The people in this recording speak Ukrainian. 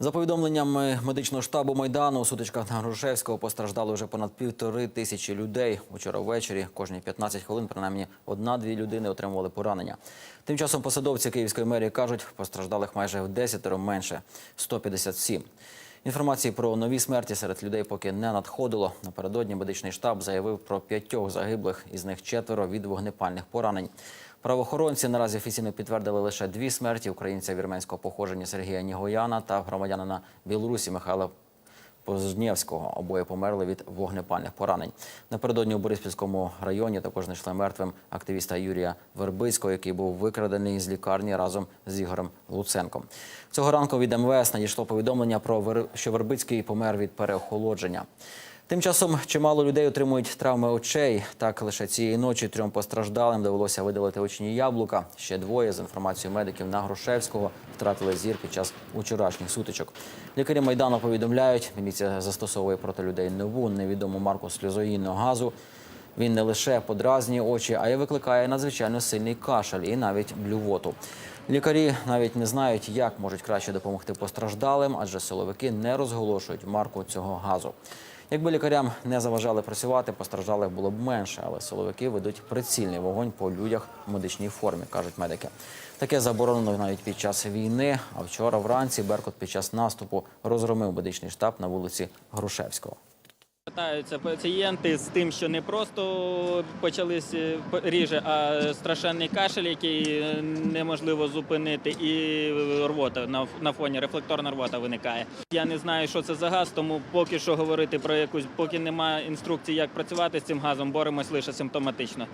За повідомленнями медичного штабу Майдану, у сутичках на Грушевського постраждали вже понад півтори тисячі людей. Учора ввечері кожні 15 хвилин принаймні одна-дві людини отримували поранення. Тим часом посадовці Київської мерії кажуть, постраждалих майже в десятеро менше – 157. Інформації про нові смерті серед людей поки не надходило. Напередодні медичний штаб заявив про п'ятьох загиблих, із них четверо від вогнепальних поранень. Правоохоронці наразі офіційно підтвердили лише дві смерті українця вірменського походження Сергія Нігояна та громадянина Білорусі Михайла Познєвського. Обоє померли від вогнепальних поранень. Напередодні у Бориспільському районі також знайшли мертвим активіста Юрія Вербицького, який був викрадений з лікарні разом з Ігорем Луценком. Цього ранку від МВС надійшло повідомлення про що Вербицький помер від переохолодження. Тим часом чимало людей отримують травми очей. Так лише цієї ночі трьом постраждалим довелося видалити очні яблука. Ще двоє, з інформацією медиків на Грушевського, втратили зір під час вчорашніх сутичок. Лікарі майдану повідомляють, міліція застосовує проти людей нову невідому марку сльозогінного газу. Він не лише подразнює очі, а й викликає надзвичайно сильний кашель і навіть блювоту. Лікарі навіть не знають, як можуть краще допомогти постраждалим, адже силовики не розголошують марку цього газу. Якби лікарям не заважали працювати, постраждалих було б менше, але силовики ведуть прицільний вогонь по людях в медичній формі, кажуть медики. Таке заборонено навіть під час війни. А вчора вранці Беркут під час наступу розгромив медичний штаб на вулиці Грушевського. Звертаються пацієнти з тим, що не просто почались е, ріже, а страшенний кашель, який неможливо зупинити, і рвота на фоні рефлекторна рвота виникає. Я не знаю, що це за газ, тому поки що говорити про якусь, поки немає інструкції, як працювати з цим газом, боремось лише симптоматично.